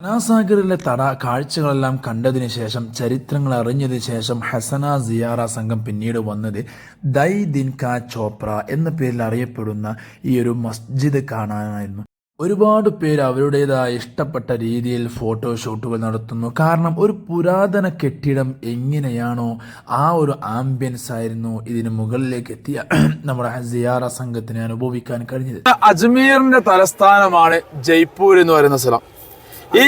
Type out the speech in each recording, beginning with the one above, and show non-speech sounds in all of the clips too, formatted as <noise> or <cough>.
അനാസാഗറിലെ തട കാഴ്ചകളെല്ലാം കണ്ടതിന് ശേഷം ചരിത്രങ്ങൾ അറിഞ്ഞതിന് ശേഷം ഹസന സിയാറ സംഘം പിന്നീട് വന്നത് ദൈ ദിൻ കാ ചോപ്ര എന്ന പേരിൽ അറിയപ്പെടുന്ന ഈ ഒരു മസ്ജിദ് കാണാനായിരുന്നു. ഒരുപാട് പേര് അവരുടേതായ ഇഷ്ടപ്പെട്ട രീതിയിൽ ഫോട്ടോഷൂട്ടുകൾ നടത്തുന്നു. കാരണം ഒരു പുരാതന കെട്ടിടം എങ്ങനെയാണോ ആ ഒരു ആംബിയൻസ് ആയിരുന്നു ഇതിന് മുകളിലേക്ക് എത്തിയ <clears throat> നമ്മുടെ സിയാറ സംഘത്തിന് അനുഭവിക്കാൻ കഴിഞ്ഞത്. അജ്മീറിന്റെ തലസ്ഥാനമാണ് ജയ്പൂർ എന്ന് പറയുന്ന സ്ഥലം. ഈ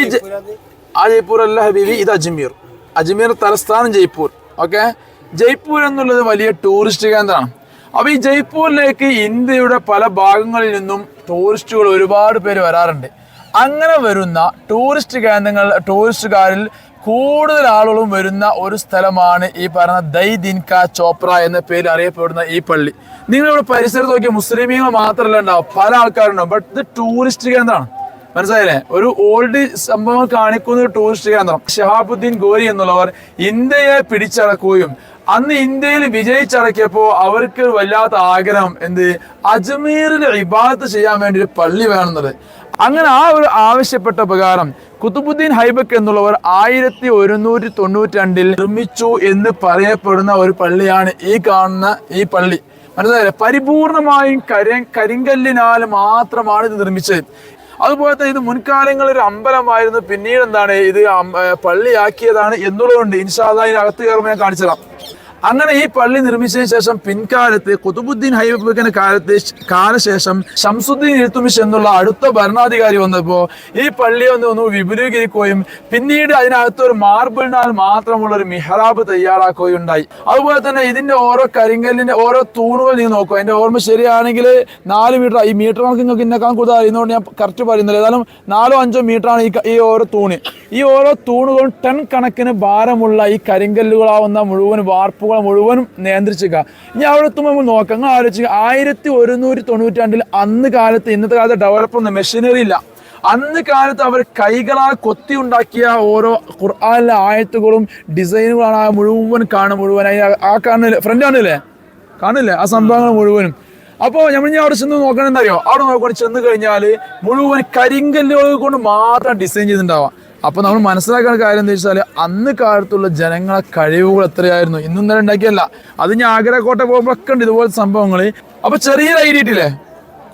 ആ ജയ്പൂർ അല്ല ഹബീബി ഇത് അജ്മീർ. അജ്മീർ തലസ്ഥാനം ജയ്പൂർ. ഓക്കെ? ജയ്പൂർ എന്നുള്ളത് വലിയ ടൂറിസ്റ്റ് കേന്ദ്രമാണ്. അപ്പൊ ഈ ജയ്പൂരിലേക്ക് ഇന്ത്യയുടെ പല ഭാഗങ്ങളിൽ നിന്നും ടൂറിസ്റ്റുകൾ ഒരുപാട് പേര് വരാറുണ്ട്. അങ്ങനെ വരുന്ന ടൂറിസ്റ്റ് കേന്ദ്രങ്ങൾ ടൂറിസ്റ്റുകാരിൽ കൂടുതൽ ആളുകളും വരുന്ന ഒരു സ്ഥലമാണ് ഈ പറഞ്ഞ ദൈ ദിൻക ചോപ്ര എന്ന പേരിൽ അറിയപ്പെടുന്ന ഈ പള്ളി. നിങ്ങളിവിടെ പരിസരത്ത് നോക്കിയ മുസ്ലിമീങ്ങൾ മാത്രമല്ല ഉണ്ടാവും പല ആൾക്കാരുണ്ടാവും. ബട്ട് ഇത് ടൂറിസ്റ്റ് കേന്ദ്രമാണ്. മനസ്സിലായില്ലേ? ഒരു ഓൾഡ് സംഭവം കാണിക്കുന്ന ടൂറിസ്റ്റ് കേന്ദ്രം ഷഹാബുദ്ദീൻ ഗോരി എന്നുള്ളവർ ഇന്ത്യയെ പിടിച്ചടക്കുകയും അന്ന് ഇന്ത്യയിൽ വിജയിച്ചടക്കിയപ്പോ അവർക്ക് വല്ലാത്ത ആഗ്രഹം എന്ത്? അജ്മീറിൽ ഇബാദത്ത് ചെയ്യാൻ വേണ്ടി ഒരു പള്ളി വേണമെന്നത് അങ്ങനെ ആ ഒരു ആവശ്യപ്പെട്ട പ്രകാരം കുത്തുബുദ്ദീൻ ഹൈബക്ക് എന്നുള്ളവർ ആയിരത്തി ഒരുന്നൂറ്റി തൊണ്ണൂറ്റി രണ്ടിൽ നിർമ്മിച്ചു എന്ന് പറയപ്പെടുന്ന ഒരു പള്ളിയാണ് ഈ കാണുന്ന ഈ പള്ളി. മനസ്സിലായില്ലേ? പരിപൂർണമായും കരി കരിങ്കല്ലിനാൽ മാത്രമാണ് ഇത് നിർമ്മിച്ചത്. അതുപോലെ തന്നെ ഇത് മുൻകാലങ്ങളിൽ ഒരു അമ്പലമായിരുന്നു. പിന്നീട് എന്താണ് ഇത് പള്ളിയാക്കിയതാണ് എന്നുള്ളതുകൊണ്ട് ഇൻഷാദ് ഇതിനകത്ത് കയറുമ്പോൾ ഞാൻ കാണിച്ചുതരാം. അങ്ങനെ ഈ പള്ളി നിർമ്മിച്ചതിന് ശേഷം പിൻകാലത്ത് കുതുബുദ്ദീൻ ഹൈബിന്റെ കാലത്ത് കാലശേഷം ഷംസുദ്ദീൻ ഇൽത്തുമിഷ് എന്നുള്ള അടുത്ത ഭരണാധികാരി വന്നപ്പോൾ ഈ പള്ളി ഒന്ന് ഒന്ന് വിപുലീകരിക്കുകയും പിന്നീട് അതിനകത്ത് ഒരു മാർബിളിനാൽ മാത്രമുള്ള ഒരു മിഹ്റാബ് തയ്യാറാക്കുകയും ഉണ്ടായി അതുപോലെ തന്നെ ഇതിന്റെ ഓരോ കരിങ്കല്ലിന്റെ ഓരോ തൂണുകൾ നീ നോക്കുക എന്റെ ഓർമ്മ ശരിയാണെങ്കിൽ നാല് മീറ്റർ ഈ മീറ്റർ കണക്ക് നിങ്ങൾക്ക് ഇന്നേക്കാൻ കൂടുതൽ അറിയുന്നതുകൊണ്ട് ഞാൻ കറക്റ്റ് പറയുന്നില്ല. ഏതായാലും നാലോ അഞ്ചോ മീറ്റർ ആണ് ഈ ഈ ഓരോ തൂണ്. ഈ ഓരോ തൂണുകളും ടൺ കണക്കിന് ഭാരമുള്ള ഈ കരിങ്കല്ലുകളാവുന്ന മുഴുവൻ വാർപ്പുകൾ മുഴുവനും നിയന്ത്രിച്ചേക്കുക ഇനി അവിടെ എത്തുമ്പോൾ നമ്മൾ നോക്കാം. നിങ്ങൾ ആലോചിക്കുക ആയിരത്തി ഒരുന്നൂറ്റി തൊണ്ണൂറ്റാണ്ടിൽ അന്ന് കാലത്ത് ഇന്നത്തെ കാലത്ത് ഡെവലപ്പ് ഒന്നും മെഷീനറി ഇല്ല. അന്ന് കാലത്ത് അവർ കൈകളാൽ കൊത്തി ഉണ്ടാക്കിയ ഓരോ ഖുർആാനിലെ ആയത്തുകളും ഡിസൈനുകളാണ് ആ മുഴുവൻ കാണും മുഴുവൻ. ആ കാണുന്നില്ലേ? ഫ്രണ്ട് കാണില്ലേ കാണില്ലേ ആ സംഭവങ്ങൾ മുഴുവനും. അപ്പോൾ നമ്മൾ ഞാൻ അവിടെ ചെന്ന് നോക്കണമെന്നറിയോ അവിടെ നോക്കുകയാണെങ്കിൽ ചെന്ന് കഴിഞ്ഞാൽ മുഴുവൻ കരിങ്കല്ലുകൾ കൊണ്ട് മാത്രം ഡിസൈൻ ചെയ്തിട്ടുണ്ടാവാം അപ്പോൾ നമ്മൾ മനസ്സിലാക്കുന്ന കാര്യം എന്താ വെച്ചാൽ അന്ന് കാലത്തുള്ള ജനങ്ങളെ കഴിവുകൾ എത്രയായിരുന്നു? ഇന്നും തന്നെ ഉണ്ടാക്കിയല്ല. അത് ഞാൻ ആഗ്രഹക്കോട്ട പോകുമ്പോഴൊക്കെ ഉണ്ട് ഇതുപോലെ സംഭവങ്ങൾ അപ്പോൾ ചെറിയ ഐഡിയ ഇട്ടില്ലേ?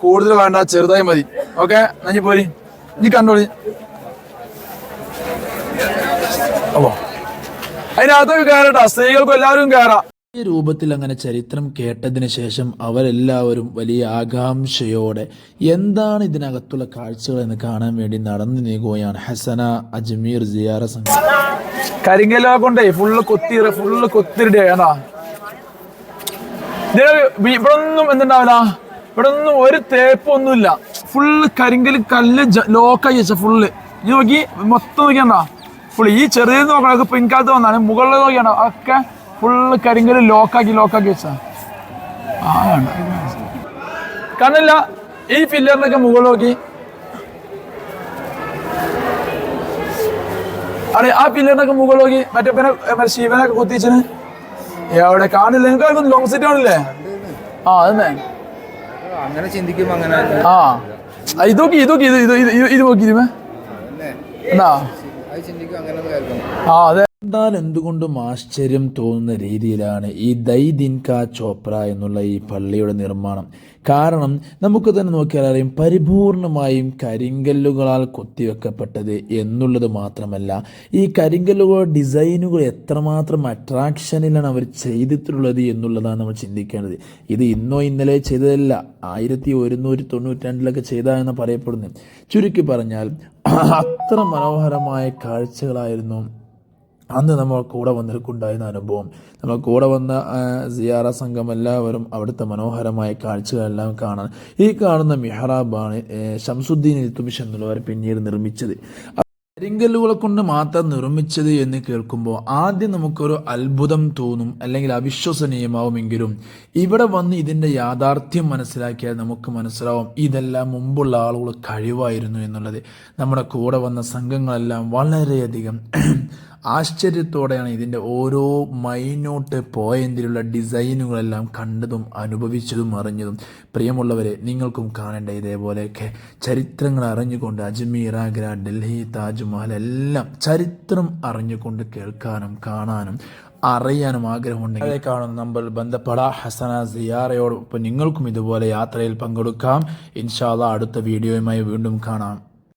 കൂടുതൽ വേണ്ട ചെറുതായി മതി. ഓക്കെ നഞ്ഞി പോരി. നീ കണ്ടോളി. അപ്പോ. അതിനകത്തൊക്കെ കയറട്ടാ സ്ത്രീകൾക്കും എല്ലാവരും കയറാം ഈ രൂപത്തിൽ അങ്ങനെ ചരിത്രം കേട്ടതിന് ശേഷം അവരെല്ലാവരും വലിയ ആകാംക്ഷയോടെ എന്താണ് ഇതിനകത്തുള്ള കാഴ്ചകൾ എന്ന് കാണാൻ വേണ്ടി നടന്നു നീങ്ങുകയാണ്. ഹസന അജ്മീർ സിയാറ സംഘം. കരിങ്കല്ല കൊണ്ടേ ഫുള്ള് കൊത്തി ഫുള്ള് കൊത്തിരിട ഏടാ ഇവിടെ ഒന്നും എന്തുണ്ടാവില്ല? ഇവിടെ ഒന്നും ഒരു തേപ്പൊന്നുമില്ല. ഫുള്ള് കരിങ്കൽ കല്ല് ലോക്കായി വെച്ച ഫുള്ള് ഇത് നോക്കി മൊത്തം നോക്കിയണ്ട ഫുള്ള് ഈ ചെറിയ നോക്കണം ഇപ്പൊ പിൻകാലത്ത് വന്നാണ് മുകളിൽ നോക്കിയാണോ? ഒക്കെ ഫുള്ള് കരിങ്കൽ ലോക്കാക്കി ലോക്കാക്കി വെച്ചാണ് ആ വേണ്ട ഈ ഫില്ലറിനൊക്കെ മുകളിൽ നോക്കി. അതെ ആ പില്ലറിനൊക്കെ മുകളിൽ നോക്കി. മറ്റേ പിന്നെ ശിവനൊക്കെ കുത്തിച്ചിന് എവിടെ കാണില്ല. നിങ്ങൾക്ക് ലോങ് സെറ്റ് ആണല്ലേ ആ അതന്നെ. അങ്ങനെ ചിന്തിക്കും അങ്ങനെ ആ. ഇതൊക്കെ ഇതൊക്കെ ഇത് ഇത് ഇത് നോക്കി ഇതിമേ എന്നാ? ആ എന്നാൽ എന്തുകൊണ്ടും ആശ്ചര്യം തോന്നുന്ന രീതിയിലാണ് ഈ ദൈ കാ ചോപ്ര എന്നുള്ള ഈ പള്ളിയുടെ നിർമ്മാണം. കാരണം നമുക്ക് തന്നെ നോക്കിയാൽ അറിയാം പരിപൂർണമായും കരിങ്കല്ലുകളാൽ കൊത്തിവെക്കപ്പെട്ടത് എന്നുള്ളത് മാത്രമല്ല ഈ കരിങ്കല്ലുകളുടെ ഡിസൈനുകൾ എത്രമാത്രം അട്രാക്ഷനിലാണ് അവർ ചെയ്തിട്ടുള്ളത് എന്നുള്ളതാണ് നമ്മൾ ചിന്തിക്കേണ്ടത്. ഇത് ഇന്നോ ഇന്നലെ ചെയ്തതല്ല ആയിരത്തി ഒരുന്നൂറ്റി തൊണ്ണൂറ്റി രണ്ടിലൊക്കെ ചെയ്തതെന്ന് പറയപ്പെടുന്നു ചുരുക്കി പറഞ്ഞാൽ അത്ര മനോഹരമായ കാഴ്ചകളായിരുന്നു. അന്ന് നമ്മൾ കൂടെ വന്നവർക്കുണ്ടായിരുന്ന അനുഭവം. നമ്മൾ കൂടെ വന്ന സിയാറ സംഘം എല്ലാവരും അവിടുത്തെ മനോഹരമായ കാഴ്ചകളെല്ലാം കാണാൻ. ഈ കാണുന്ന മിഹ്റാബാണ് ഷംസുദ്ദീൻ ഇൽത്തുമിഷ് എന്നുള്ളവർ പിന്നീട് നിർമ്മിച്ചത്. കരിങ്കല്ലുകളെ കൊണ്ട് മാത്രം നിർമ്മിച്ചത് എന്ന് കേൾക്കുമ്പോൾ ആദ്യം നമുക്കൊരു അത്ഭുതം തോന്നും അല്ലെങ്കിൽ അവിശ്വസനീയമാവുമെങ്കിലും ഇവിടെ വന്ന് ഇതിന്റെ യാഥാർത്ഥ്യം മനസ്സിലാക്കിയാൽ നമുക്ക് മനസ്സിലാവും ഇതെല്ലാം മുമ്പുള്ള ആളുകൾ കഴിവായിരുന്നു എന്നുള്ളത്. നമ്മുടെ കൂടെ വന്ന സംഘങ്ങളെല്ലാം വളരെയധികം ആശ്ചര്യത്തോടെയാണ് ഇതിന്റെ ഓരോ മൈന്യൂട്ട് പോയിന്റിലുള്ള ഡിസൈനുകളെല്ലാം കണ്ടതും അനുഭവിച്ചതും അറിഞ്ഞതും. പ്രിയമുള്ളവരെ നിങ്ങൾക്കും കാണേണ്ട ഇതേപോലെയൊക്കെ ചരിത്രങ്ങൾ അറിഞ്ഞുകൊണ്ട് അജ്മീർ ആഗ്ര ഡൽഹി താജ്മഹൽ എല്ലാം ചരിത്രം അറിഞ്ഞുകൊണ്ട് കേൾക്കാനും കാണാനും അറിയാനും ആഗ്രഹമുണ്ടെങ്കിൽ കാണുന്ന നമ്പറിൽ ബന്ധപ്പെട. ഹസന സിയാറയോടൊപ്പം നിങ്ങൾക്കും ഇതുപോലെ യാത്രയിൽ പങ്കെടുക്കാം. ഇൻഷാല്ല അടുത്ത വീഡിയോയുമായി വീണ്ടും കാണാം.